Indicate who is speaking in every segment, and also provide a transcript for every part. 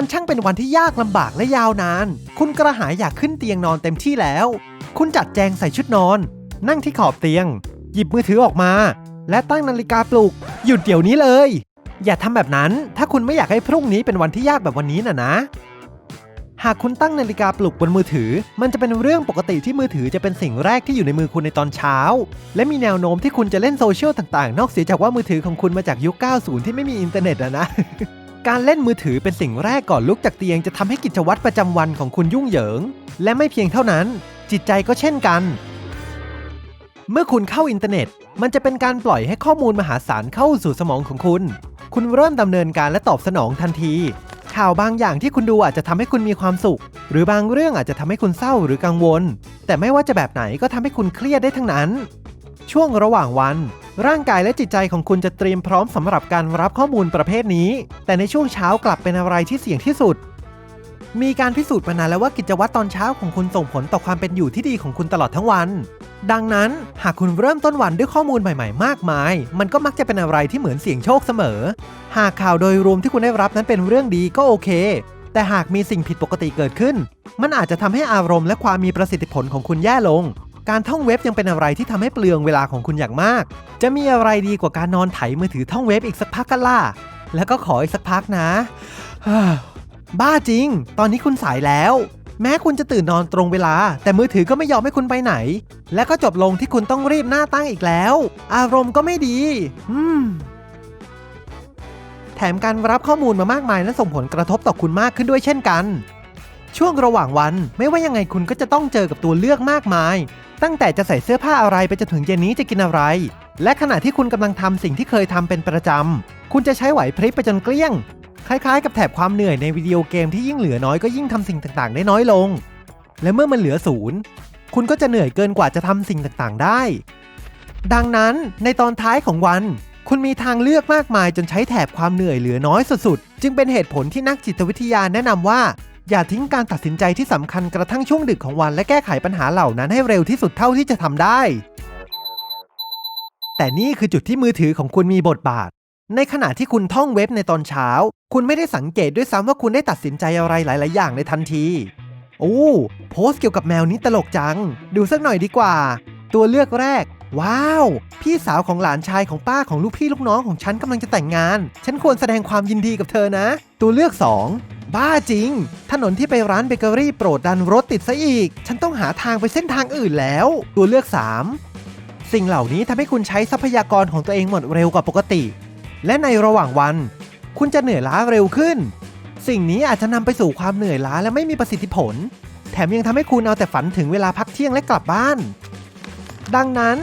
Speaker 1: มันช่างเป็นวันที่ยากลำบากและยาวนาน คุณกระหายอยากขึ้นเตียงนอนเต็มที่แล้ว คุณจัดแจงใส่ชุดนอน นั่งที่ขอบเตียง หยิบมือถือออกมา และตั้งนาฬิกาปลุก หยุดเดี๋ยวนี้เลย อย่าทำแบบนั้น ถ้าคุณไม่อยากให้พรุ่งนี้เป็นวันที่ยากแบบวันนี้น่ะนะ หากคุณตั้งนาฬิกาปลุกบนมือถือ มันจะเป็นเรื่องปกติที่มือถือจะเป็นสิ่งแรกที่อยู่ในมือคุณในตอนเช้า และมีแนวโน้มที่คุณจะเล่นโซเชียลต่างๆ นอกเสียจากว่ามือถือของคุณมาจากยุค 90 ที่ไม่มีอินเทอร์เน็ตอะนะ การเล่นมือถือเป็นสิ่งแรกก่อนลุกจากเตียงจะทำให้กิจวัตรประจำวันของคุณยุ่งเหยิง และไม่เพียงเท่านั้น จิตใจก็เช่นกัน เมื่อคุณเข้าอินเทอร์เน็ต มันจะเป็นการปล่อยให้ข้อมูลมหาศาลเข้าสู่สมองของคุณ คุณเริ่มดำเนินการและตอบสนองทันที ข่าวบางอย่างที่คุณดูอาจจะทำให้คุณมีความสุข หรือบางเรื่องอาจจะทำให้คุณเศร้าหรือกังวล แต่ไม่ว่าจะแบบไหนก็ทำให้คุณเครียดได้ทั้งนั้น ช่วงระหว่างวัน ร่างกายและจิตใจของคุณจะเตรียมพร้อมสำหรับการรับข้อมูลประเภทนี้ แต่ในช่วงเช้ากลับเป็นอะไรที่เสี่ยงที่สุด มีการพิสูจน์มานานแล้วว่ากิจวัตรตอนเช้าของคุณส่งผลต่อความเป็นอยู่ที่ดีของคุณตลอดทั้งวัน ดังนั้นหากคุณเริ่มต้นวันด้วยข้อมูลใหม่ๆ มากมาย มันก็มักจะเป็นอะไรที่เหมือนเสี่ยงโชคเสมอ หากข่าวโดยรวมที่คุณได้รับนั้นเป็นเรื่องดีก็โอเค แต่หากมีสิ่งผิดปกติเกิดขึ้น มันอาจจะทำให้อารมณ์และความมีประสิทธิผลของคุณแย่ลง การท่องเว็บยังเป็นอะไรที่ทำให้เปลืองเวลาของคุณอย่างมาก จะมีอะไรดีกว่าการนอนไถมือถือท่องเว็บอีกสักพักกันล่ะ แล้วก็ขออีกสักพักนะ บ้าจริง ตอนนี้คุณสายแล้ว แม้คุณจะตื่นนอนตรงเวลา แต่มือถือก็ไม่ยอมให้คุณไปไหน และก็จบลงที่คุณต้องรีบหน้าตั้งอีกแล้ว อารมณ์ก็ไม่ดี อืมแถมการรับข้อมูลมามากมายนั้นส่งผลกระทบต่อคุณมากขึ้นด้วยเช่นกัน ช่วงระหว่างวันไม่ว่ายังไงคุณก็จะต้องเจอกับตัวเลือกมากมาย ตั้งแต่จะใส่เสื้อผ้าอะไรไปจนถึงเย็นนี้จะกินอะไร และขณะที่คุณกำลังทำสิ่งที่เคยทำเป็นประจำคุณจะใช้ไหวพริบไปจนเกลี้ยง คล้ายๆ กับแถบความเหนื่อยในวิดีโอเกมที่ยิ่งเหลือน้อยก็ยิ่งทำสิ่งต่างๆ ได้น้อยลง และเมื่อมันเหลือศูนย์คุณก็จะเหนื่อยเกินกว่าจะทำสิ่งต่างๆ ได้ ดังนั้นในตอนท้ายของวันคุณมีทางเลือกมากมายจนใช้แถบความเหนื่อยเหลือน้อยสุดๆ จึงเป็นเหตุผลที่นักจิตวิทยาแนะนำว่า อย่าทิ้งการตัดสินใจที่สำคัญกระทั่งช่วงดึกของวันและแก้ไขปัญหาเหล่านั้นให้เร็วที่สุดเท่าที่จะทำได้ แต่นี่คือจุดที่มือถือของคุณมีบทบาท ในขณะที่คุณท่องเว็บในตอนเช้า คุณไม่ได้สังเกตด้วยซ้ำว่าคุณได้ตัดสินใจอะไรหลาย ๆ อย่างในทันที โอ้โพสต์เกี่ยวกับแมวนี้ตลกจัง ดูสักหน่อยดีกว่า ตัวเลือกแรก ว้าว พี่สาวของหลานชายของป้าของลูกพี่ลูกน้องของฉันกำลังจะแต่งงาน ฉันควรแสดงความยินดีกับเธอนะ ตัวเลือก 2 บ้าจริง ถนนที่ไปร้านเบเกอรี่โปรดดันรถติดซะอีก ฉันต้องหาทางไปเส้นทางอื่นแล้ว ตัวเลือก 3 สิ่งเหล่านี้ทำให้คุณใช้ทรัพยากรของตัวเองหมดเร็วกว่าปกติ และในระหว่างวัน คุณจะเหนื่อยล้าเร็วขึ้น สิ่งนี้อาจจะนำไปสู่ความเหนื่อยล้าและไม่มีประสิทธิผล แถมยังทำให้คุณเอาแต่ฝันถึงเวลาพักเที่ยงและกลับบ้าน ดังนั้น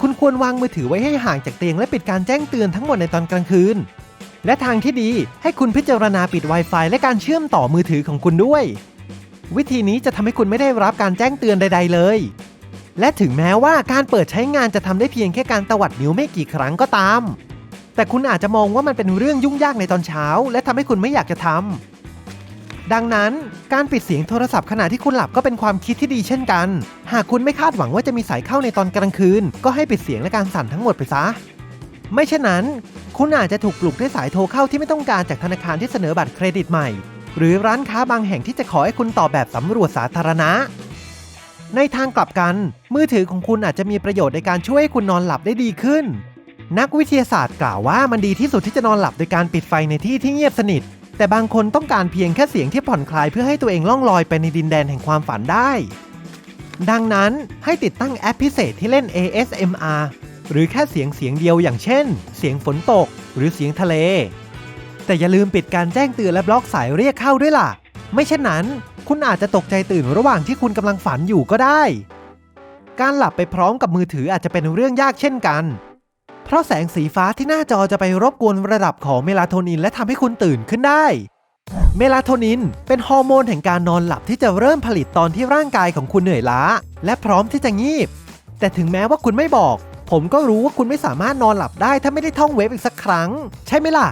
Speaker 1: คุณควรวางมือถือไว้ให้ห่างจากเตียงและปิดการแจ้งเตือนทั้งหมดในตอนกลางคืน และทางที่ดีให้คุณพิจารณาปิด Wi-Fi และการเชื่อมต่อมือถือของคุณด้วย วิธีนี้จะทำให้คุณไม่ได้รับการแจ้งเตือนใด ๆ เลย และถึงแม้ว่าการเปิดใช้งานจะทำได้เพียงแค่การตวัดนิ้วไม่กี่ครั้งก็ตาม แต่คุณอาจจะมองว่ามันเป็นเรื่องยุ่งยากในตอนเช้า และทำให้คุณไม่อยากจะทำดังนั้นการปิดเสียงโทรศัพท์ขณะที่คุณหลับก็เป็นความคิดที่ดีเช่นกัน หากคุณไม่คาดหวังว่าจะมีสายเข้าในตอนกลางคืน ก็ให้ปิดเสียงและการสั่นทั้งหมดไปซะ ไม่เช่นนั้น คุณอาจจะถูกปลุกด้วยสายโทรเข้าที่ไม่ต้องการจากธนาคารที่เสนอบัตรเครดิตใหม่ หรือร้านค้าบางแห่งที่จะขอให้คุณตอบแบบสำรวจสาธารณะ ในทางกลับกัน มือถือของคุณอาจจะมีประโยชน์ในการช่วยให้คุณนอนหลับได้ดีขึ้น นักวิทยาศาสตร์กล่าวว่ามันดีที่สุดที่จะนอนหลับโดยการปิดไฟในที่ที่เงียบสนิท แต่บางคนต้องการเพียงแค่เสียงที่ผ่อนคลายเพื่อให้ตัวเองล่องลอยไปในดินแดนแห่งความฝันได้ดังนั้นให้ติดตั้งแอปพิเศษที่เล่น ASMR หรือแค่เสียงเสียงเดียวอย่างเช่น เสียงฝนตก หรือเสียงทะเล แต่อย่าลืมปิดการแจ้งเตือนและบล็อกสายเรียกเข้าด้วยล่ะ ไม่เช่นนั้น คุณอาจจะตกใจตื่นระหว่างที่คุณกำลังฝันอยู่ก็ได้ การหลับไปพร้อมกับมือถืออาจจะเป็นเรื่องยากเช่นกัน เพราะแสงสีฟ้าที่หน้าจอจะไปรบกวนระดับของเมลาโทนินและทำให้คุณตื่นขึ้นได้เมลาโทนิน เป็นฮอร์โมนแห่งการนอนหลับที่จะเริ่มผลิตตอนที่ร่างกายของคุณเหนื่อยล้า และพร้อมที่จะงีบ แต่ถึงแม้ว่าคุณไม่บอก ผมก็รู้ว่าคุณไม่สามารถนอนหลับได้ถ้าไม่ได้ท่องเว็บอีกสักครั้ง ใช่ไหมล่ะ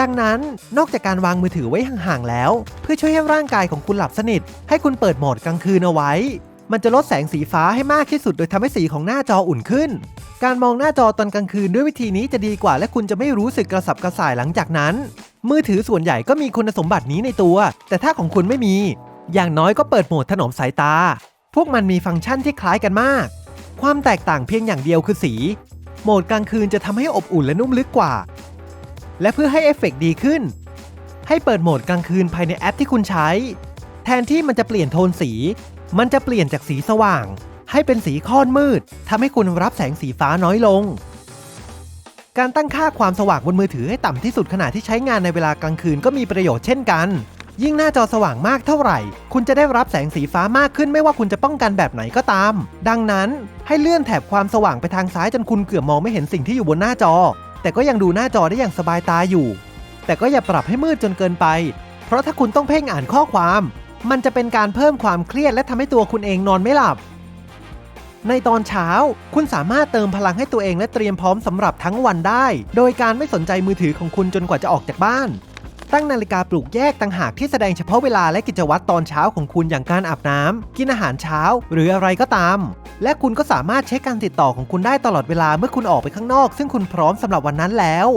Speaker 1: ดังนั้นนอกจากการวางมือถือไว้ห่างๆแล้ว เพื่อช่วยให้ร่างกายของคุณหลับสนิท ให้คุณเปิดโหมดกลางคืนเอาไว้ มันจะลดแสงสีฟ้าให้มากที่สุด โดยทำให้สีของหน้าจออุ่นขึ้น การมองหน้าจอตอนกลางคืนด้วยวิธีนี้จะดีกว่า และคุณจะไม่รู้สึกกระสับกระส่ายหลังจากนั้น มือถือส่วนใหญ่ก็มีคุณสมบัตินี้ในตัว แต่ถ้าของคุณไม่มี อย่างน้อยก็เปิดโหมดถนอมสายตา พวกมันมีฟังก์ชันที่คล้ายกันมาก ความแตกต่างเพียงอย่างเดียวคือสี โหมดกลางคืนจะทำให้อบอุ่นและนุ่มลึกกว่า และเพื่อให้เอฟเฟกต์ดีขึ้น ให้เปิดโหมดกลางคืนภายในแอปที่คุณใช้ แทนที่มันจะเปลี่ยนโทนสี มันจะเปลี่ยนจากสีสว่าง ให้เป็นสีค่อนมืดทำให้คุณรับแสงสีฟ้าน้อยลง การตั้งค่าความสว่างบนมือถือให้ต่ำที่สุดขณะที่ใช้งานในเวลากลางคืนก็มีประโยชน์เช่นกัน ยิ่งหน้าจอสว่างมากเท่าไหร่ คุณจะได้รับแสงสีฟ้ามากขึ้นไม่ว่าคุณจะป้องกันแบบไหนก็ตาม ดังนั้นให้เลื่อนแถบความสว่างไปทางซ้ายจนคุณเกือบมองไม่เห็นสิ่งที่อยู่บนหน้าจอ แต่ก็ยังดูหน้าจอได้อย่างสบายตาอยู่ แต่ก็อย่าปรับให้มืดจนเกินไป เพราะถ้าคุณต้องเพ่งอ่านข้อความ มันจะเป็นการเพิ่มความเครียดและทำให้ตัวคุณเองนอนไม่หลับ ในตอนเช้า คุณสามารถเติมพลังให้ตัวเองและเตรียมพร้อมสำหรับทั้งวันได้ โดยการไม่สนใจมือถือของคุณจนกว่าจะออกจากบ้าน ตั้งนาฬิกาปลุกแยกต่างหากที่แสดงเฉพาะเวลาและกิจวัตรตอนเช้าของคุณอย่างการอาบน้ำกินอาหารเช้า หรืออะไรก็ตาม และคุณก็สามารถเช็คการติดต่อของคุณได้ตลอดเวลาเมื่อคุณออกไปข้างนอก ซึ่งคุณพร้อมสำหรับวันนั้นแล้ว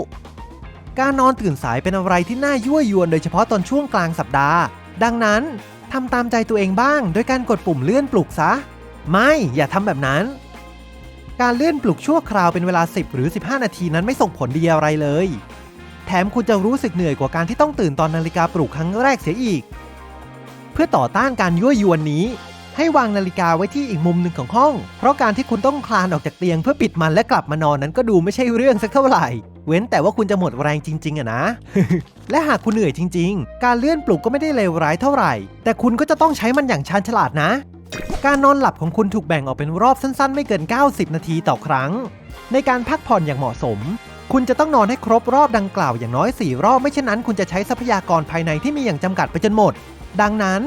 Speaker 1: การนอนตื่นสายเป็นอะไรที่น่ายั่วยวนโดยเฉพาะตอนช่วงกลางสัปดาห์ ดังนั้นทำตามใจตัวเองบ้าง โดยการกดปุ่มเลื่อนปลุกซะ ไม่อย่าทำแบบนั้น การเลื่อนปลุกชั่วคราวเป็นเวลา 10 หรือ 15 นาทีนั้นไม่ส่งผลดีอะไรเลย แถมคุณจะรู้สึกเหนื่อยกว่าการที่ต้องตื่นตอนนาฬิกาปลุกครั้งแรกเสียอีก เพื่อต่อต้านการยั่วยวนนี้ ให้วางนาฬิกาไว้ที่อีกมุมหนึ่งของห้อง เพราะการที่คุณต้องคลานออกจากเตียงเพื่อปิดมันและกลับมานอนนั้นก็ดูไม่ใช่เรื่องสักเท่าไหร่ เว้นแต่ว่าคุณจะหมดแรงจริง ๆอะนะ และหากคุณเหนื่อยจริง ๆ การเลื่อนปลุกก็ไม่ได้เลวร้ายเท่าไหร่ แต่คุณก็จะต้องใช้มันอย่างชาญฉลาดนะ การนอนหลับของคุณถูกแบ่งออกเป็นรอบสั้น ๆ ไม่เกิน 90 นาทีต่อครั้ง ในการพักผ่อนอย่างเหมาะสม คุณจะต้องนอนให้ครบรอบดังกล่าวอย่างน้อย 4 รอบไม่เช่นนั้น คุณจะใช้ทรัพยากรภายในที่มีอย่างจำกัดไปจนหมด ดังนั้น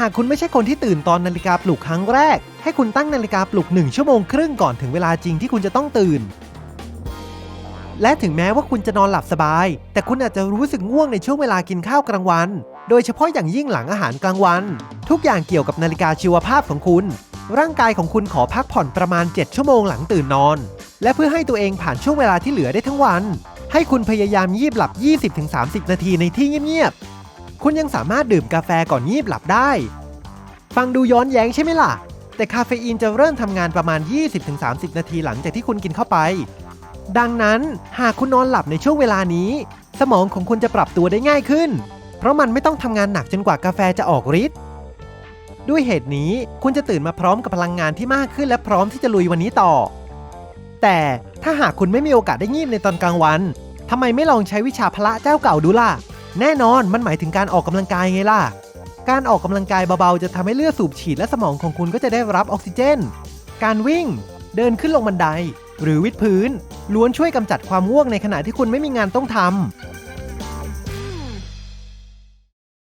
Speaker 1: หากคุณไม่ใช่คนที่ตื่นตอนนาฬิกาปลุกครั้งแรก ให้คุณตั้งนาฬิกาปลุก 1 ชั่วโมงครึ่งก่อนถึงเวลาจริงที่คุณจะต้องตื่น และถึงแม้ว่าคุณจะนอนหลับสบาย แต่คุณอาจจะรู้สึกง่วงในช่วงเวลากินข้าวกลางวัน โดยเฉพาะอย่างยิ่งหลังอาหารกลางวัน ทุกอย่างเกี่ยวกับนาฬิกาชีวภาพของคุณ ร่างกายของคุณขอพักผ่อนประมาณ 7 ชั่วโมงหลังตื่นนอน และเพื่อให้ตัวเองผ่านช่วงเวลาที่เหลือได้ทั้งวัน ให้คุณพยายามยีบหลับ 20-30 นาทีในที่เงียบๆ คุณยังสามารถดื่มกาแฟก่อนยีบหลับได้ ฟังดูย้อนแย้งใช่ไหมล่ะ แต่คาเฟอีนจะเริ่มทำงานประมาณ 20-30 นาทีหลังจากที่คุณกินเข้าไป ดังนั้นหากคุณนอนหลับในช่วงเวลานี้ สมองของคุณจะปรับตัวได้ง่ายขึ้น เพราะมันไม่ต้องทำงานหนักจนกว่ากาแฟจะออกฤทธิ์ด้วยเหตุนี้คุณจะตื่นมาพร้อมกับพลังงานที่มากขึ้นและพร้อมที่จะลุยวันนี้ต่อ แต่ถ้าหากคุณไม่มีโอกาสได้งีบในตอนกลางวันทำไมไม่ลองใช้วิชาพละเจ้าเก่าดูล่ะ แน่นอนมันหมายถึงการออกกำลังกายไงล่ะ การออกกำลังกายเบาๆ จะทำให้เลือดสูบฉีดและสมองของคุณก็จะได้รับออกซิเจน การวิ่ง เดินขึ้นลงบันได หรือวิดพื้น ล้วนช่วยกำจัดความง่วงในขณะที่คุณไม่มีงานต้องทำ